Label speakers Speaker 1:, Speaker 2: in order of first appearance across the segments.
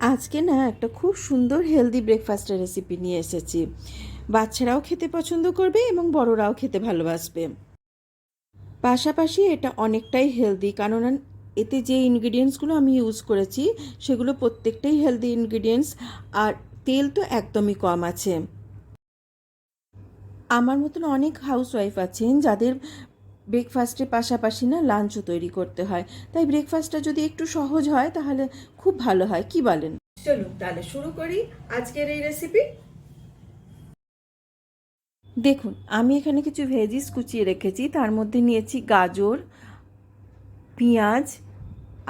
Speaker 1: আজকে না একটা খুব সুন্দর হেলদি ব্রেকফাস্টের রেসিপি নিয়ে এসেছি। বাচ্চারাও খেতে পছন্দ করবে এবং বড়রাও খেতে ভালোবাসবে। পাশাপাশি এটা অনেকটাই হেলদি কারণ এতে যে ইনগ্রিডিয়েন্টসগুলো আমি ইউজ করেছি, সেগুলো প্রত্যেকটাই হেলদি ইনগ্রিডিয়েন্টস আর তেল তো একদমই কম আছে। আমার মতন অনেক হাউসওয়াইফ আছেন, যাদের ব্রেকফাস্টের পাশাপাশি না লাঞ্চও তৈরি করতে হয়। তাই ব্রেকফাস্টটা যদি একটু সহজ হয় তাহলে খুব ভালো হয়। কি বলেন? চলুন তাহলে শুরু করি আজকের এই রেসিপি দেখুন আমি এখানে কিছু ভেজিস কুচিয়ে রেখেছি। তার মধ্যে নিয়েছি গাজর পেঁয়াজ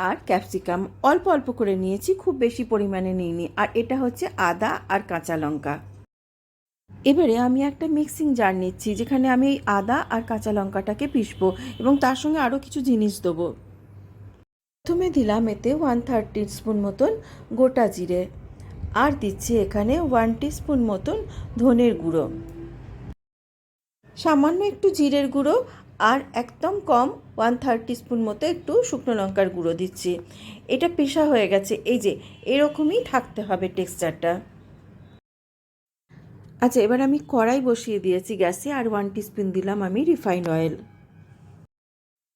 Speaker 1: আর ক্যাপসিকাম অল্প অল্প করে নিয়েছি খুব বেশি পরিমাণে নিইনি। আর এটা হচ্ছে আদা আর কাঁচা লঙ্কা। এবারে আমি একটা মিক্সিং জার নিচ্ছি, যেখানে আমি এই আদা আর কাঁচা লঙ্কাটাকে পিসবো এবং তার সঙ্গে আরও কিছু জিনিস দেবো। প্রথমে দিলাম এতে ওয়ান থার্ড স্পুন মতন গোটা জিরে, আর দিচ্ছি এখানে ওয়ান স্পুন মতন ধনের গুঁড়ো। সামান্য একটু জিরের গুঁড়ো আর একদম কম ওয়ান থার্ড স্পুন মতো একটু শুকনো লঙ্কার গুঁড়ো দিচ্ছি। এটা পেশা হয়ে গেছে, এই যে, এরকমই থাকতে হবে টেক্সচারটা আচ্ছা এবার আমি কড়াই বসিয়ে দিয়েছি গ্যাসে আর ওয়ান টিস্পুন দিলাম আমি রিফাইন্ড অয়েল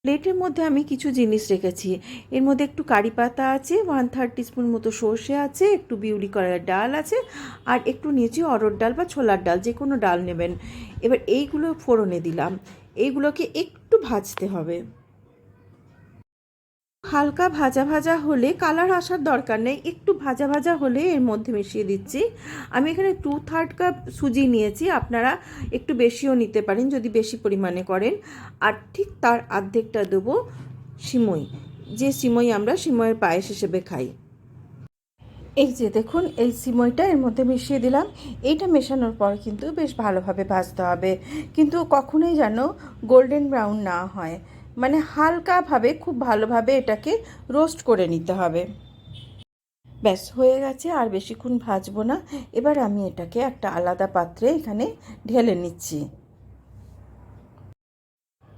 Speaker 1: প্লেটের মধ্যে আমি কিছু জিনিস রেখেছি। এর মধ্যে একটু কারি পাতা আছে ওয়ান থার্ড টিস্পুন মতো সর্ষে আছে, একটু বিউলি করার ডাল আছে, আর একটু নিয়েছি অরড় ডাল বা ছোলার ডাল, যে কোনো ডাল নেবেন। এবার এইগুলো ফোড়নে দিলাম। এইগুলোকে একটু ভাজতে হবে। হালকা ভাজা ভাজা হলে কালার আসার দরকার নেই। একটু ভাজা ভাজা হলে এর মধ্যে মিশিয়ে দিচ্ছি। আমি এখানে টু থার্ড কাপ সুজি নিয়েছি। আপনারা একটু বেশিও নিতে পারেন যদি বেশি পরিমাণে করেন। আর ঠিক তার অর্ধেকটা দেবো সিমই। যে সিমই আমরা সিমইয়ের পায়েস হিসেবে খাই। এই যে দেখুন, এই সিমইটা এর মধ্যে মিশিয়ে দিলাম। এইটা মেশানোর পর কিন্তু বেশ ভালোভাবে ভাজতে হবে। কিন্তু কখনোই যেন গোল্ডেন ব্রাউন না হয়। মানে হালকাভাবে, খুব ভালোভাবে এটাকে রোস্ট করে নিতে হবে। ব্যাস, হয়ে গেছে, আর বেশিক্ষণ ভাজবো না। এবার আমি এটাকে একটা আলাদা পাত্রে এখানে ঢেলে নিচ্ছি।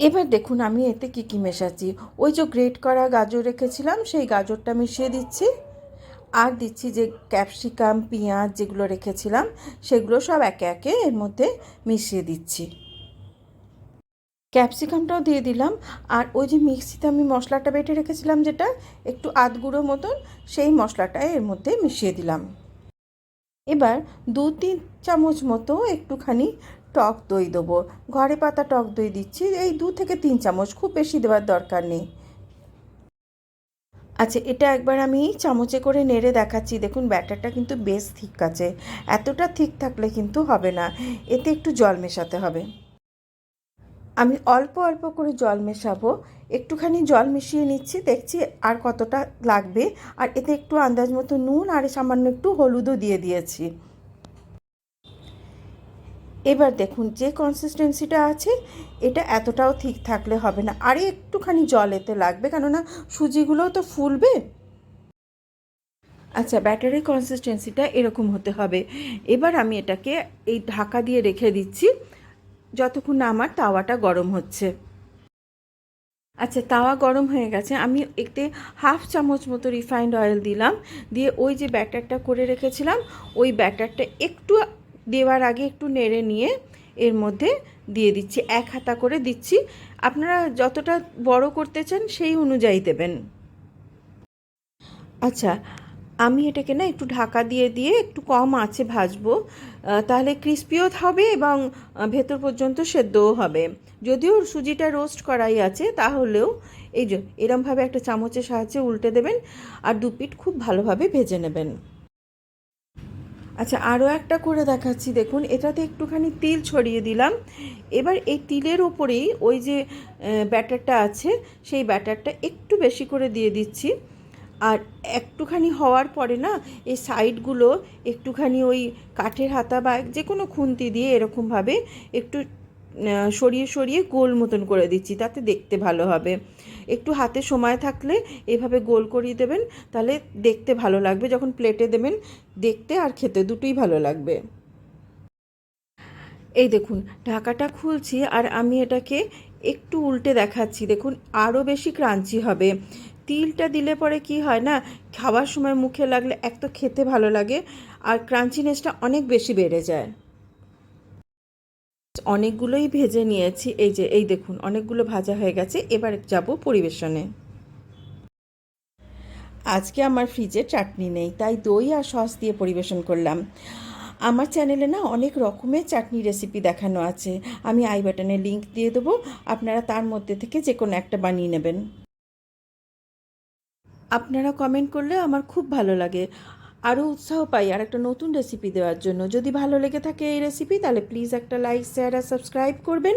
Speaker 1: এবার দেখুন, আমি এতে কী কী মেশাচ্ছি। ওই যে গ্রেট করা গাজর রেখেছিলাম, সেই গাজরটা মিশিয়ে দিচ্ছি। আর দিচ্ছি যে ক্যাপসিকাম পেঁয়াজ যেগুলো রেখেছিলাম, সেগুলো সব একে একে এর মধ্যে মিশিয়ে দিচ্ছি। ক্যাপসিকামটাও দিয়ে দিলাম। আর ওই যে মিক্সিতে আমি মশলাটা বেটে রেখেছিলাম যেটা, একটু আধ গুঁড়ো মতন, সেই মশলাটা এর মধ্যে মিশিয়ে দিলাম। এবার দু তিন চামচ মতো একটুখানি টক দই দেবো। ঘরে পাতা টক দই দিচ্ছি, এই দু থেকে তিন চামচ, খুব বেশি দেওয়ার দরকার নেই। আচ্ছা এটা একবার আমি চামচে করে নেড়ে দেখাচ্ছি। দেখুন, ব্যাটারটা কিন্তু বেশ ঠিক আছে। এতটা ঠিক থাকলে কিন্তু হবে না। এতে একটু জল মেশাতে হবে। আমি অল্প অল্প করে জল মেশাবো। একটুখানি জল মিশিয়ে নিচ্ছি, দেখছি আর কতটা লাগবে। আর এতে একটু আন্দাজ মতো নুন আর সামান্য একটু হলুদও দিয়ে দিয়েছি। এবার দেখুন, যে কনসিস্টেন্সিটা আছে, এটা এতটাও ঠিক থাকলে হবে না। আর একটুখানি জল এতে লাগবে, কেননা সুজিগুলোও তো ফুলবে। আচ্ছা ব্যাটারের কনসিস্টেন্সিটা এরকম হতে হবে। এবার আমি এটাকে এই ঢাকা দিয়ে রেখে দিচ্ছি। যতক্ষণ না আমার তাওয়াটা গরম হচ্ছে। আচ্ছা তাওয়া গরম হয়ে গেছে। আমি এতে হাফ চামচ মতো রিফাইন্ড অয়েল দিলাম। দিয়ে ওই যে ব্যাটারটা করে রেখেছিলাম, ওই ব্যাটারটা একটু দেওয়ার আগে একটু নেড়ে নিয়ে এর মধ্যে দিয়ে দিচ্ছি। এক হাতা করে দিচ্ছি। আপনারা যতটা বড় করতে চান সেই অনুযায়ী দেবেন। আচ্ছা আমি এটাকে না একটু ঢাকা দিয়ে দিয়ে একটু কম আছে ভাজবো তাহলে ক্রিস্পিও হবে এবং ভেতর পর্যন্ত সেদ্ধও হবে। যদিও সুজিটা রোস্ট করাই আছে, তাহলেও এই যে এরমভাবে একটা চামচের সাহায্যে উল্টে দেবেন আর দু পিঠ খুব ভালোভাবে ভেজে নেবেন। আচ্ছা আরও একটা করে দেখাচ্ছি, দেখুন, এটাতে একটুখানি তিল ছড়িয়ে দিলাম। এবার এই তিলের ওপরেই ওই যে ব্যাটারটা আছে, সেই ব্যাটারটা একটু বেশি করে দিয়ে দিচ্ছি। একটুখানি হওয়ার পরে না, এই সাইডগুলো একটুখানি ওই কাঠের হাতা বা যে কোনো খুন্তি দিয়ে এরকমভাবে একটু সরিয়ে সরিয়ে গোল মতন করে দিচ্ছি, তাতে দেখতে ভালো হবে। একটু হাতে সময় থাকলে এভাবে গোল করিয়ে দেবেন, তাহলে দেখতে ভালো লাগবে। যখন প্লেটে দেবেন, দেখতে আর খেতে দুটোই ভালো লাগবে। এই দেখুন, ঢাকাটা খুলছি আর আমি এটাকে একটু উল্টে দেখাচ্ছি। দেখুন, আরও বেশি ক্রাঞ্চি হবে। তিলটা দিলে পরে কি হয় না, খাওয়ার সময় মুখে লাগলে এক তো খেতে ভালো লাগে আর ক্রাঞ্চিনেসটা অনেক বেশি বেড়ে যায়। অনেকগুলোই ভেজে নিয়েছি, এই যে, এই দেখুন, অনেকগুলো ভাজা হয়ে গেছে, এবার যাব পরিবেশনে। আজকে আমার ফ্রিজে চাটনি নেই, তাই দই আর সস দিয়ে পরিবেশন করলাম। আমার চ্যানেলে না অনেক রকমের চাটনি রেসিপি দেখানো আছে, আমি আই বাটনে লিংক দিয়ে দেবো, আপনারা তার মধ্যে থেকে যে কোনো একটা বানিয়ে নেবেন। আপনারা কমেন্ট করলে আমার খুব ভালো লাগে। আরও উৎসাহ পাই আর একটা নতুন রেসিপি দেওয়ার জন্য। যদি ভালো লেগে থাকে এই রেসিপি তাহলে প্লিজ একটা লাইক শেয়ার আর সাবস্ক্রাইব করবেন।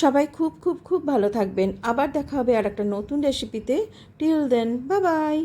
Speaker 1: সবাই খুব খুব খুব ভালো থাকবেন। আবার দেখা হবে আর একটা নতুন রেসিপিতে টিল দেন বা বাই